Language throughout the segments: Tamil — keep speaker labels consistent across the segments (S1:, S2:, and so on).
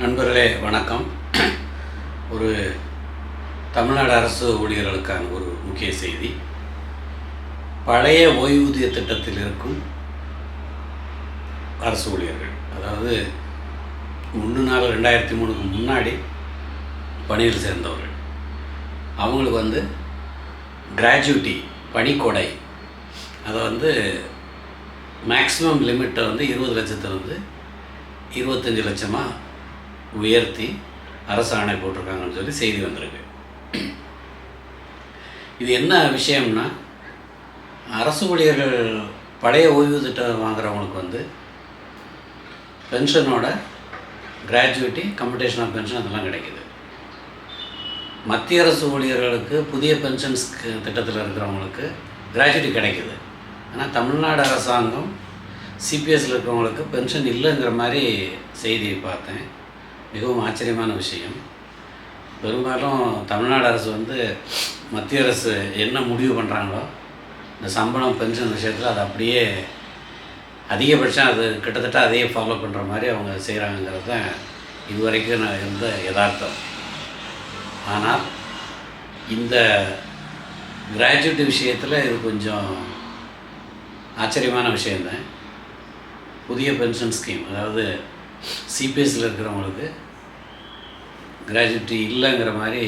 S1: நண்பர்களே வணக்கம். ஒரு தமிழ்நாடு அரசு ஊழியர்களுக்கான ஒரு முக்கிய செய்தி. பழைய ஓய்வூதிய திட்டத்தில் இருக்கும் அரசு ஊழியர்கள் அதாவது ஒன்று நாள் ரெண்டாயிரத்தி மூணுக்கு முன்னாடி பணியில் சேர்ந்தவர்கள். அவங்களுக்கு வந்து கிராஜுவிட்டி பணிக்கொடை அதை வந்து மேக்ஸிமம் லிமிட்டை வந்து இருபது லட்சத்துலேருந்து இருபத்தஞ்சி லட்சமாக உயர்த்தி அரசு ஆணை போட்டிருக்காங்கன்னு சொல்லி செய்தி வந்திருக்கு. இது என்ன விஷயம்னா அரசு ஊழியர்கள் பழைய ஓய்வு திட்டம் வாங்குறவங்களுக்கு வந்து பென்ஷனோட கிராஜுவிட்டி கம்படேஷன் ஆஃப் பென்ஷன் அதெல்லாம் கிடைக்குது. மத்திய அரசு ஊழியர்களுக்கு புதிய பென்ஷன்ஸ் திட்டத்தில் இருக்கிறவங்களுக்கு கிராஜுவிட்டி கிடைக்குது. ஆனால் தமிழ்நாடு அரசாங்கம் சிபிஎஸ்சில் இருக்கிறவங்களுக்கு பென்ஷன் இல்லைங்கிற மாதிரி செய்தியை பார்த்தேன். மிகவும் ஆச்சரியமான விஷயம். பெரும்பாலும் தமிழ்நாடு அரசு வந்து மத்திய அரசு என்ன முடிவு பண்ணுறாங்களோ இந்த சம்பளம் பென்ஷன் விஷயத்தில் அது அப்படியே அதிகபட்சம் அது கிட்டத்தட்ட அதையே ஃபாலோ பண்ணுற மாதிரி அவங்க செய்கிறாங்கிறது தான் இதுவரைக்கும் நான் இருந்த யதார்த்தம். ஆனால் இந்த கிராஜுவேட் விஷயத்தில் இது கொஞ்சம் ஆச்சரியமான விஷயந்தான் புதிய பென்ஷன் ஸ்கீம் அதாவது சிபிஎஸ்சில் இருக்கிறவங்களுக்கு கிராஜுவிட்டி இல்லைங்கிற மாதிரி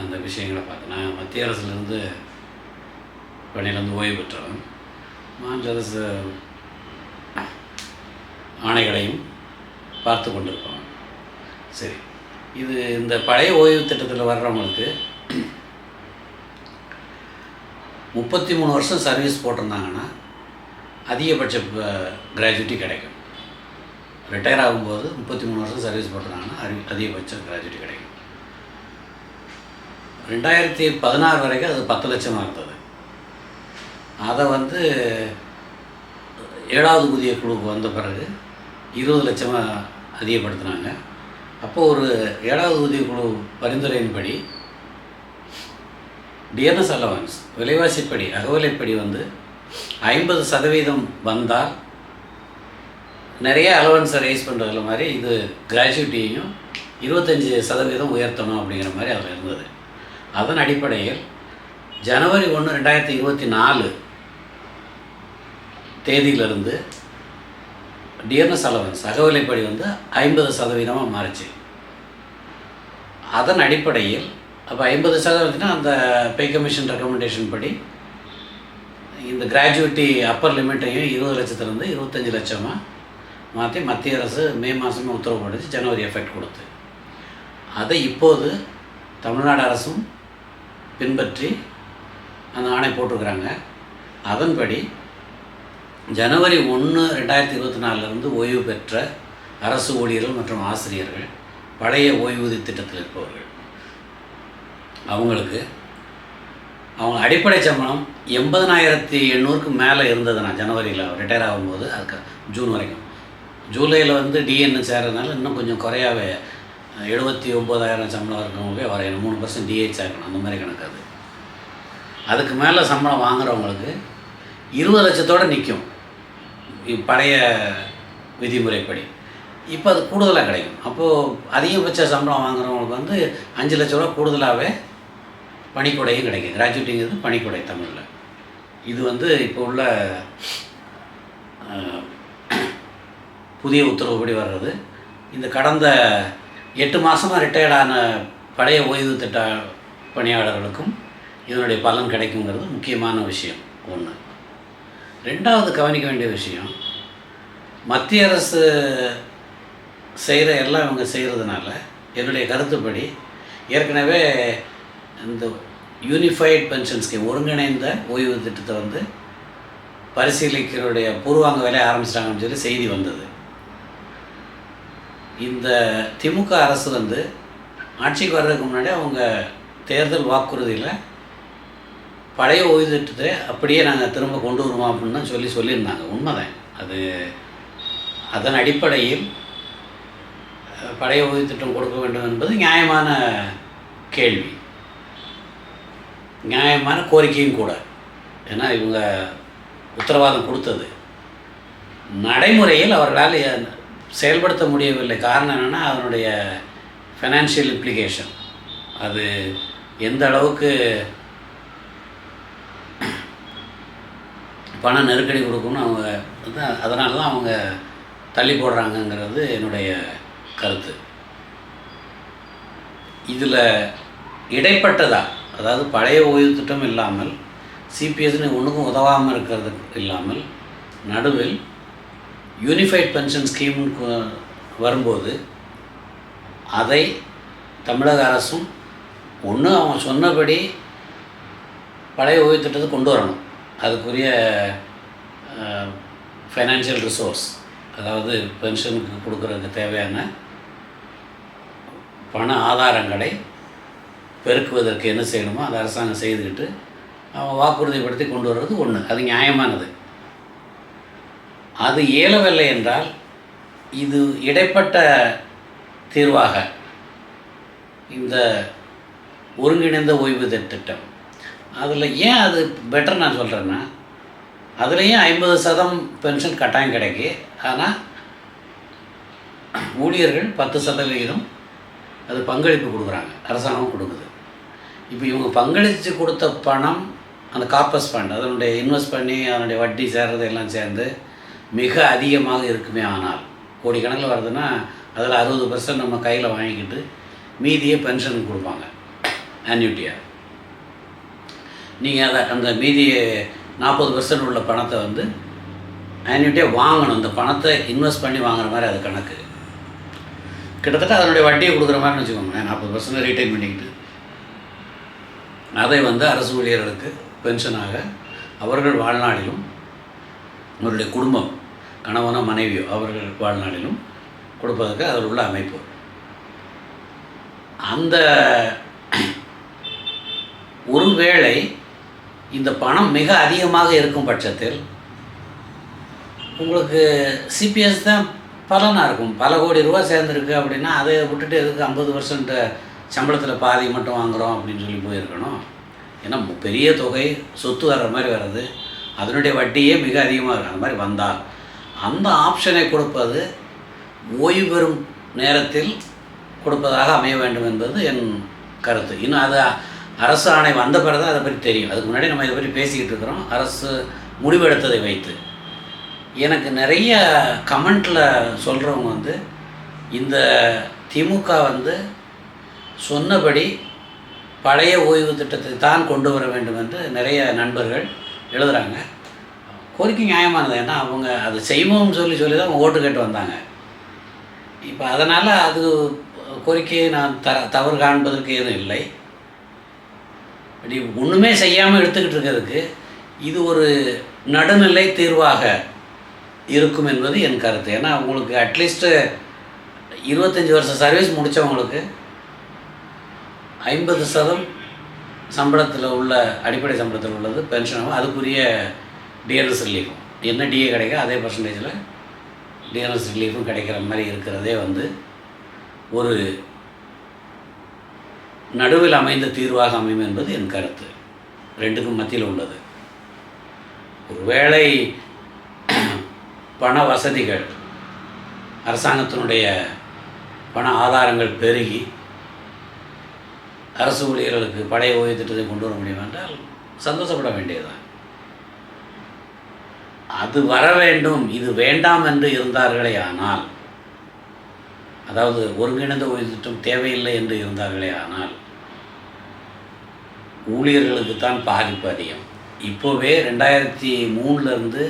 S1: அந்த விஷயங்களை பார்த்தேன் நான் மத்திய அரசுலேருந்து பணியிலேருந்து ஓய்வு பெற்றவன். மாநில அரசு ஆணைகளையும் பார்த்து கொண்டிருப்போம் சரி இது இந்த பழைய ஓய்வு திட்டத்தில் வர்றவங்களுக்கு முப்பத்தி மூணு வருஷம் சர்வீஸ் போட்டிருந்தாங்கன்னா அதிகபட்ச கிராஜுவிட்டி கிடைக்கும். ரிட்டையர் ஆகும்போது முப்பத்தி மூணு வருஷம் சர்வீஸ் போட்டிருந்தாங்கன்னா அதி அதிகபட்சம் கிராஜுவேட் கிடைக்கும். ரெண்டாயிரத்தி பதினாறு வரைக்கும் அது பத்து லட்சமாக இருந்தது. அதை வந்து ஏழாவது புதிய குழுவுக்கு வந்த பிறகு இருபது லட்சமாக அதிகப்படுத்தினாங்க. அப்போது ஒரு ஏழாவது ஊதிய குழு பரிந்துரையின்படி டிஎன்எஸ் அலவன்ஸ் விலைவாசிப்படி அகவலைப்படி வந்து ஐம்பது சதவீதம் வந்தால் நிறைய அலவன்ஸை ரைஸ் பண்ணுறதுல மாதிரி இது கிராஜுவிட்டியையும் இருபத்தஞ்சி சதவீதம் உயர்த்தணும் அப்படிங்கிற மாதிரி அதில் இருந்தது. அதன் அடிப்படையில் ஜனவரி ஒன்று ரெண்டாயிரத்தி இருபத்தி நாலு தேதியிலிருந்து டியர்னஸ் அலவன்ஸ் அகவிலைப்படி வந்து ஐம்பது சதவீதமாக மாறிச்சு. அதன் அடிப்படையில் அப்போ ஐம்பது சதவீதம்னா அந்த பே கமிஷன் ரெக்கமெண்டேஷன் படி இந்த கிராஜுவிட்டி அப்பர் லிமிட்டையும் இருபது லட்சத்துலேருந்து இருபத்தஞ்சி லட்சமாக மாற்றி மத்திய அரசு மே மாதமே உத்தரவு போட்டுச்சு ஜனவரி எஃபெக்ட் கொடுத்து. அதை இப்போது தமிழ்நாடு அரசும் பின்பற்றி அந்த ஆணை போட்டிருக்கிறாங்க. அதன்படி ஜனவரி ஒன்று ரெண்டாயிரத்தி இருபத்தி நாலுலேருந்து ஓய்வு பெற்ற அரசு ஊழியர்கள் மற்றும் ஆசிரியர்கள் பழைய ஓய்வூதிய திட்டத்தில் இருப்பவர்கள் அவங்களுக்கு அவங்க அடிப்படை சம்பளம் எண்பதனாயிரத்தி எண்ணூறுக்கு மேலே இருந்ததுண்ணா ஜனவரியில் ரிட்டையர் ஆகும்போது அதுக்கு ஜூன் வரைக்கும். ஜூலையில் வந்து டிஎன் சேர்றதுனால இன்னும் கொஞ்சம் குறையாவே எழுபத்தி ஒம்பதாயிரம் சம்பளம் இருக்கவங்களே வரையணும் மூணு பர்சன்ட் டிஹெச் ஆகணும். அந்த மாதிரி கணக்கு அது. அதுக்கு மேலே சம்பளம் வாங்குறவங்களுக்கு இருபது லட்சத்தோடு நிற்கும் பழைய விதிமுறைப்படி. இப்போ அது கூடுதலாக கிடைக்கும். அப்போது அதிகபட்ச சம்பளம் வாங்குறவங்களுக்கு வந்து அஞ்சு லட்ச ரூபா கூடுதலாகவே பணிக்கொடையும் கிடைக்கும். கிராஜுவேட்டிங்கிறது பணிக்கொடை தமிழில். இது வந்து இப்போ உள்ள புதிய உத்தரவுப்படி வர்றது. இந்த கடந்த எட்டு மாதமாக ரிட்டையர்டான பழைய ஓய்வு திட்ட பணியாளர்களுக்கும் இதனுடைய பலன் கிடைக்குங்கிறது முக்கியமான விஷயம் ஒன்று ரெண்டாவது கவனிக்க வேண்டிய விஷயம் மத்திய அரசு செய்கிற எல்லாம் இவங்க செய்கிறதுனால என்னுடைய கருத்துப்படி ஏற்கனவே இந்த யூனிஃபைட் பென்ஷன் ஸ்கீம் ஒருங்கிணைந்த ஓய்வு திட்டத்தை வந்து பரிசீலிக்கிறோடைய பூர்வாங்க வேலையை ஆரம்பிச்சிட்டாங்கன்னு சொல்லி செய்தி வந்தது. இந்த திமுக அரசு வந்து ஆட்சிக்கு வர்றதுக்கு முன்னாடி அவங்க தேர்தல் வாக்குறுதியில் பழைய ஓய்வு திட்டத்தை அப்படியே நாங்கள் திரும்ப கொண்டு வருவோம் அப்படின்னு சொல்லி சொல்லியிருந்தாங்க. உண்மைதான். அது அதன் அடிப்படையில் பழைய ஓய்வு திட்டம் கொடுக்க வேண்டும் என்பது நியாயமான கேள்வி. நியாயமான கோரிக்கையும் கூட. ஏன்னா இவங்க உத்தரவாதம் கொடுத்தது. நடைமுறையில் அவர்களால் செயல்படுத்த முடியவில்லை. காரணம் என்னென்னா அதனுடைய ஃபைனான்ஷியல் இம்ப்ளிகேஷன் அது எந்த அளவுக்கு பண நெருக்கடி கொடுக்கும்னு அவங்க வந்து அதனால தான் அவங்க தள்ளி போடுறாங்கங்கிறது என்னுடைய கருத்து. இதில் இடைப்பட்டதா? அதாவது பழைய ஓய்வு திட்டம் இல்லாமல் சிபிஎஸ்னு ஒன்றுக்கும் உதவாமல் இருக்கிறது இல்லாமல் நடுவில் யூனிஃபைட் பென்ஷன் ஸ்கீம் வரும்போது அதை தமிழக அரசும் ஒன்று அவன் சொன்னபடி பழைய ஓய்வு திட்டத்தை கொண்டு வரணும். அதுக்குரிய ஃபைனான்ஷியல் ரிசோர்ஸ் அதாவது பென்ஷனுக்கு கொடுக்குறதுக்கு தேவையான பண ஆதாரங்களை பெருக்குவதற்கு என்ன செய்யணுமோ அதை அரசாங்கம் செய்துக்கிட்டு அவன் வாக்குறுதிப்படுத்தி கொண்டு வர்றது ஒன்று அது நியாயமானது. அது இயலவில்லை என்றால் இது இடைப்பட்ட தீர்வாக இந்த ஒருங்கிணைந்த ஓய்வூதிய திட்டம். அதில் ஏன் அது பெட்டர் நான் சொல்கிறேன்னா அதுலேயும் ஐம்பது சதம் பென்ஷன் கட்டாயம் கிடைக்கு. ஆனால் ஊழியர்கள் பத்து சதவிகிதம் அது பங்களிப்பு கொடுக்குறாங்க அரசாங்கம் கொடுக்குது. இப்போ இவங்க பங்களித்து கொடுத்த பணம் அந்த கார்பஸ் ஃபண்ட் அதனுடைய இன்வெஸ்ட் பண்ணி அதனுடைய வட்டி சேர்றது எல்லாம் சேர்ந்து மிக அதிகமாக இருக்குமே ஆனால். கோடிக்கணக்கில் வருதுன்னா அதில் அறுபது பர்சன்ட் நம்ம கையில் வாங்கிக்கிட்டு மீதியை பென்ஷனுக்கு கொடுப்பாங்க. ஆன்யூட்டியாக நீங்கள் அதை அந்த மீதி நாற்பது பர்சன்ட் உள்ள பணத்தை வந்து ஆன்யூட்டியாக வாங்கணும். இந்த பணத்தை இன்வெஸ்ட் பண்ணி வாங்குற மாதிரி அது கணக்கு. கிட்டத்தட்ட அதனுடைய வட்டியை கொடுக்குற மாதிரின்னு வச்சுக்கோங்களேன் நாற்பது பர்சன்ட் ரீட்டைன் பண்ணிக்கிட்டு. அதை வந்து அரசு ஊழியர்களுக்கு பென்ஷனாக அவர்கள் வாழ்நாளிலும் அவருடைய குடும்பம் கணவனோ மனைவியோ அவர்கள் வாழ்நாளிலும் கொடுப்பதற்கு அதில் உள்ள அமைப்பு. அந்த ஒருவேளை இந்த பணம் மிக அதிகமாக இருக்கும் பட்சத்தில் உங்களுக்கு சிபிஎஸ் தான் பலனாக இருக்கும்? பல கோடி ரூபா சேர்ந்துருக்கு அப்படின்னா அதை விட்டுட்டு எதுக்கு ஐம்பது பர்சன்ட் சம்பளத்தில் பாதி மட்டும் வாங்குகிறோம் அப்படின்னு சொல்லி போயிருக்கணும். ஏன்னா பெரிய தொகை சொத்து வர்ற மாதிரி வர்றது. அதனுடைய வட்டியே மிக அதிகமாக இருக்கும் அந்த மாதிரி வந்தால் அந்த ஆப்ஷனை கொடுப்பது ஓய்வு பெறும் நேரத்தில் கொடுப்பதாக அமைய வேண்டும் என்பது என் கருத்து. இன்னும் அது அரசு ஆணை வந்த பிறகு தான் அதை பற்றி தெரியும். அதுக்கு முன்னாடி நம்ம இதை பற்றி பேசிக்கிட்டு இருக்கிறோம். அரசு முடிவெடுத்ததை வைத்து. எனக்கு நிறைய கமெண்ட்டில் சொல்கிறவங்க வந்து இந்த திமுக வந்து சொன்னபடி பழைய ஓய்வு திட்டத்தை தான் கொண்டு வர வேண்டும் என்று நிறைய நண்பர்கள் எழுதுகிறாங்க கோரிக்கை நியாயமானது. ஏன்னா அவங்க அது செய்வோம்னு சொல்லி சொல்லி தான் அவங்க ஓட்டு கேட்டு வந்தாங்க. இப்போ அதனால் அது கோரிக்கையை நான் த தவறு காண்பதற்கு எதுவும் இல்லை. இப்படி ஒன்றுமே செய்யாமல் எடுத்துக்கிட்டு இருக்கிறதுக்கு இது ஒரு நடுநிலை தீர்வாக இருக்கும் என்பது என் கருத்து. ஏன்னா அவங்களுக்கு அட்லீஸ்ட்டு இருபத்தஞ்சி வருஷம் சர்வீஸ் முடித்தவங்களுக்கு ஐம்பது சதம் சம்பளத்தில் உள்ள அடிப்படை சம்பளத்தில் உள்ளது பென்ஷனாகவும் அதுக்குரிய டிஎன்எஸ் ரிலீஃபும் என்ன டிஏ கிடைக்கும் அதே பர்சன்டேஜில் டிஎன்எஸ் ரிலீஃபும் கிடைக்கிற மாதிரி இருக்கிறதே வந்து ஒரு நடுவில் அமைந்த தீர்வாக அமையும் என்பது என் கருத்து. ரெண்டுக்கும் மத்தியில் உள்ளது. ஒருவேளை பண வசதிகள் அரசாங்கத்தினுடைய பண ஆதாரங்கள் பெருகி அரசு ஊழியர்களுக்கு பழைய ஓய்வு திட்டத்தை கொண்டு வர முடியும் என்றால் சந்தோஷப்பட வேண்டியதுதான். அது வர வேண்டும் இது வேண்டாம் என்று இருந்தார்களே ஆனால் அதாவது ஒருங்கிணைந்த ஓய்வு திட்டம் தேவையில்லை என்று இருந்தார்களே ஆனால் ஊழியர்களுக்கு தான் பாதிப்பு அதிகம். இப்போவே ரெண்டாயிரத்தி மூணுலேருந்து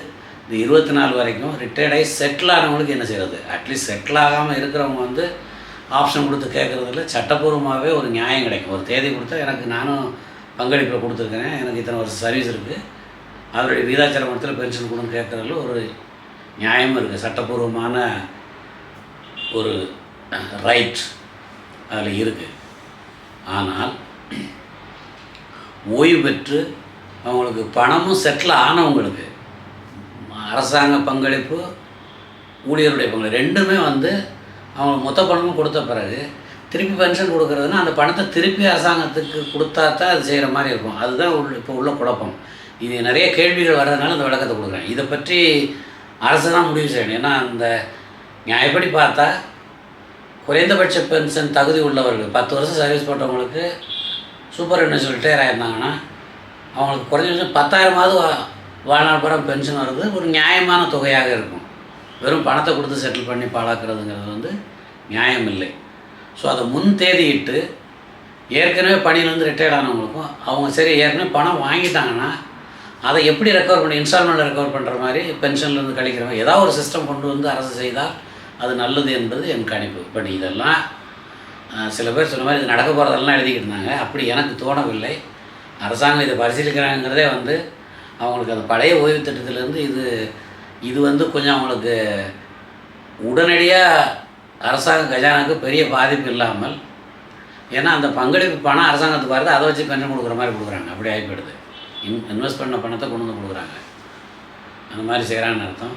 S1: இந்த இருபத்தி நாலு வரைக்கும் ரிட்டையர்ட் ஆகி செட்டில் ஆனவங்களுக்கு என்ன செய்கிறது அட்லீஸ்ட் செட்டில் ஆகாமல் இருக்கிறவங்க வந்து ஆப்ஷன் கொடுத்து கேட்குறதுல சட்டப்பூர்வமாகவே ஒரு நியாயம் கிடைக்கும். ஒரு தேதி கொடுத்தா எனக்கு நானும் பங்களிப்பில் கொடுத்துருக்கிறேன். எனக்கு இத்தனை வருஷம் சர்வீஸ் இருக்குது அதனுடைய விகிதாச்சார மட்டத்தில் பென்ஷன் கொடுன்னு கேட்குறதுல ஒரு நியாயமும் இருக்குது சட்டப்பூர்வமான ஒரு ரைட் அதில் இருக்குது ஆனால் ஓய்வு பெற்று அவங்களுக்கு பணமும் செட்டில் ஆனவங்களுக்கு அரசாங்க பங்களிப்பு ஊழியருடைய பங்களிப்பு ரெண்டுமே வந்து அவங்க மொத்த பணமும் கொடுத்த பிறகு திருப்பி பென்ஷன் கொடுக்குறதுன்னா அந்த பணத்தை திருப்பி அரசாங்கத்துக்கு கொடுத்தா தான் அது செய்கிற மாதிரி இருக்கும். அதுதான் உள்ள இப்போ உள்ள குழப்பம். இது நிறைய கேள்விகள் வர்றதுனால அந்த விளக்கத்தை கொடுக்குறேன். இதை பற்றி அரசு தான் முடிவு செய்யணும். ஏன்னா அந்த நியாயப்படி பார்த்தா குறைந்தபட்ச பென்ஷன் தகுதி உள்ளவர்கள் பத்து வருஷம் சர்வீஸ் போட்டவங்களுக்கு சூப்பர் என்ன ரிட்டையர் ஆயிருந்தாங்கன்னா அவங்களுக்கு குறைஞ்சபட்சம் பத்தாயிரமாவது வா வாழ்நாள் பூரா பென்ஷன் வருது ஒரு நியாயமான தொகையாக இருக்கும். வெறும் பணத்தை கொடுத்து செட்டில் பண்ணி பாழாக்குறதுங்கிறது வந்து நியாயம் இல்லை ஸோ அதை முன் தேதியிட்டு ஏற்கனவே பணியிலேருந்து ரிட்டையர்ட் ஆனவங்களுக்கும் அவங்க சரி ஏற்கனவே பணம் வாங்கிட்டாங்கன்னா அதை எப்படி ரெக்கவர் பண்ணி இன்ஸ்டால்மெண்ட் ரெக்கவர் பண்ணுற மாதிரி பென்ஷன்லேருந்து கழிக்கிறவங்க ஏதாவது ஒரு சிஸ்டம் கொண்டு வந்து அரசு செய்தால் அது நல்லது என்பது என் கணிப்பு. பட் இதெல்லாம் சில பேர் சொன்ன மாதிரி இது நடக்க போகிறதெல்லாம் எழுதிக்கிட்டு இருந்தாங்க. அப்படி எனக்கு தோணவில்லை. அரசாங்கம் இதை பரிசீலிக்கிறாங்கிறதே வந்து அவங்களுக்கு அந்த பழைய ஓய்வு திட்டத்திலேருந்து இது இது வந்து கொஞ்சம் அவங்களுக்கு உடனடியாக அரசாங்க கஜானாவுக்கு பெரிய பாதிப்பு இல்லாமல் ஏன்னா அந்த பங்களிப்பு பணம் அரசாங்கத்துக்கு வருது அதை வச்சு பென்ஷன் கொடுக்குற மாதிரி கொடுக்குறாங்க. அப்படி ஆகிப்படுது இன் இன்வெஸ்ட் பண்ண பணத்தை கொண்டு வந்து கொடுக்குறாங்க. அந்த மாதிரி செய்கிறான்னு அர்த்தம்.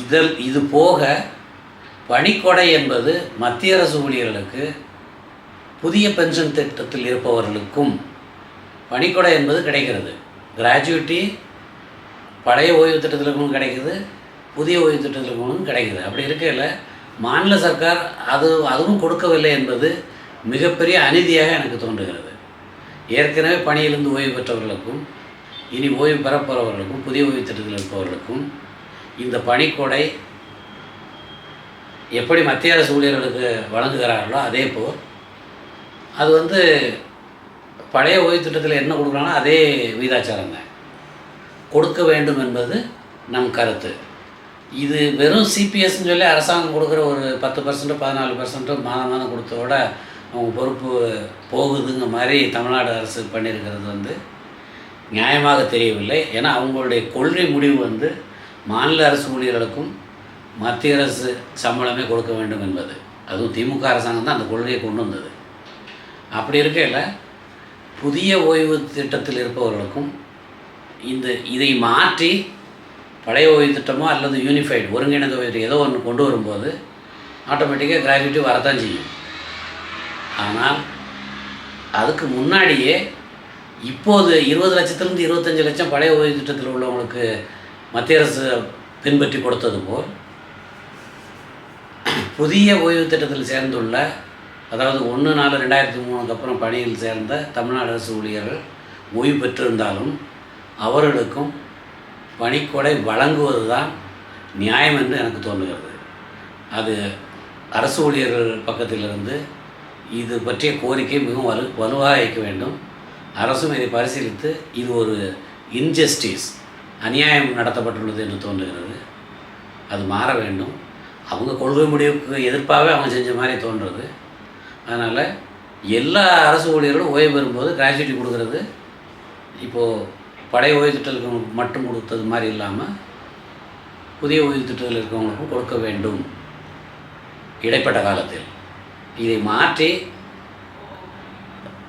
S1: இதில் இது போக பணிக்கொடை என்பது மத்திய அரசு ஊழியர்களுக்கு புதிய பென்ஷன் திட்டத்தில் இருப்பவர்களுக்கும் பணிக்கொடை என்பது கிடைக்கிறது. கிராஜுவிட்டி பழைய ஓய்வு திட்டத்தில் இருக்கணும் கிடைக்குது புதிய ஓய்வு திட்டத்தில் இருக்கவங்களும் கிடைக்குது. அப்படி இருக்கையில் மாநில சர்க்கார் அது அதுவும் கொடுக்கவில்லை என்பது மிகப்பெரிய அநீதியாக எனக்கு தோன்றுகிறது. ஏற்கனவே பணியிலிருந்து ஓய்வு பெற்றவர்களுக்கும் இனி ஓய்வு பெறப்போகிறவர்களுக்கும் புதிய ஓய்வு திட்டத்தில் இருப்பவர்களுக்கும் இந்த பணிக்கொடை எப்படி மத்திய அரசு ஊழியர்களுக்கு வழங்குகிறார்களோ அதே போல் அது வந்து பழைய ஓய்வு திட்டத்தில் என்ன கொடுக்குறாங்களோ அதே விகிதாச்சாரம் தான் கொடுக்க வேண்டும் என்பது நம் கருத்து. இது வெறும் சிபிஎஸ்ன்னு சொல்லி அரசாங்கம் கொடுக்குற ஒரு பத்து பர்சன்ட்டு பதினாலு பர்சன்ட்டு மாதம் மாதம் கொடுத்ததோட அவங்க பொறுப்பு போகுதுங்க மாதிரி தமிழ்நாடு அரசு பண்ணியிருக்கிறது வந்து நியாயமாக தெரியவில்லை. ஏன்னா அவங்களுடைய கொள்கை முடிவு வந்து மாநில அரசு ஊழியர்களுக்கும் மத்திய அரசு சம்பளமே கொடுக்க வேண்டும் என்பது. அதுவும் திமுக அரசாங்கம் தான் அந்த கொள்கையை கொண்டு வந்தது. அப்படி இருக்கையில் புதிய ஓய்வு திட்டத்தில் இருப்பவர்களுக்கும் இந்த இதை மாற்றி பழைய ஓய்வு திட்டமோ அல்லது யூனிஃபைடு ஒருங்கிணைந்த ஓய்வு ஏதோ ஒன்று கொண்டு வரும்போது ஆட்டோமேட்டிக்காக கிராஜுவேட்டி வரத்தான் செய்யும். ஆனால் அதுக்கு முன்னாடியே இப்போது இருபது லட்சத்துலேருந்து இருபத்தஞ்சி லட்சம் பழைய ஓய்வு திட்டத்தில் உள்ளவங்களுக்கு மத்திய அரசு பின்பற்றி கொடுத்தது போல் புதிய ஓய்வு திட்டத்தில் சேர்ந்துள்ள அதாவது ஒன்று நாலு ரெண்டாயிரத்தி மூணுக்கு அப்புறம் பணியில் சேர்ந்த தமிழ்நாடு அரசு ஊழியர்கள் ஓய்வு பெற்றிருந்தாலும் அவர்களுக்கும் பணிக்கொடை வழங்குவது தான் நியாயம் என்று எனக்கு தோன்றுகிறது. அது அரசு ஊழியர்கள் பக்கத்திலிருந்து இது பற்றிய கோரிக்கை மிகவும் வலு வலுவாக வைக்க வேண்டும். அரசும் இதை பரிசீலித்து இது ஒரு இன்ஜஸ்டிஸ் அநியாயம் நடத்தப்பட்டுள்ளது என்று தோன்றுகிறது. அது மாற வேண்டும். அவங்க கொள்கை முடிவுக்கு எதிர்ப்பாகவே அவங்க செஞ்ச மாதிரி தோன்றுறது. அதனால் எல்லா அரசு ஊழியர்களும் ஓய்வு பெறும்போது கிராஜுவிட்டி கொடுக்குறது. இப்போது பழைய ஓய்வு மட்டும் கொடுத்தது மாதிரி இல்லாமல் புதிய ஓய்வு திட்டத்தில் கொடுக்க வேண்டும். இடைப்பட்ட காலத்தில். இதை மாற்றி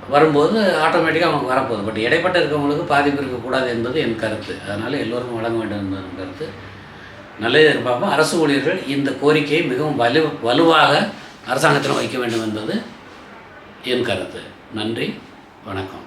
S1: வரும்போது ஆட்டோமேட்டிக்காக அவங்களுக்கு வரப்போகுது. பட் இடைப்பட்ட இருக்கவங்களுக்கு பாதிப்பு இருக்கக்கூடாது என்பது என் கருத்து. அதனால் எல்லோருக்கும் வழங்க வேண்டும் என்பது என் கருத்து. நல்லது எதிர்பார்ப்போம் அரசு ஊழியர்கள் இந்த கோரிக்கையை மிகவும் வலு வலுவாக அரசாங்கத்தில் வைக்க வேண்டும் என்பது என் கருத்து. நன்றி. வணக்கம்.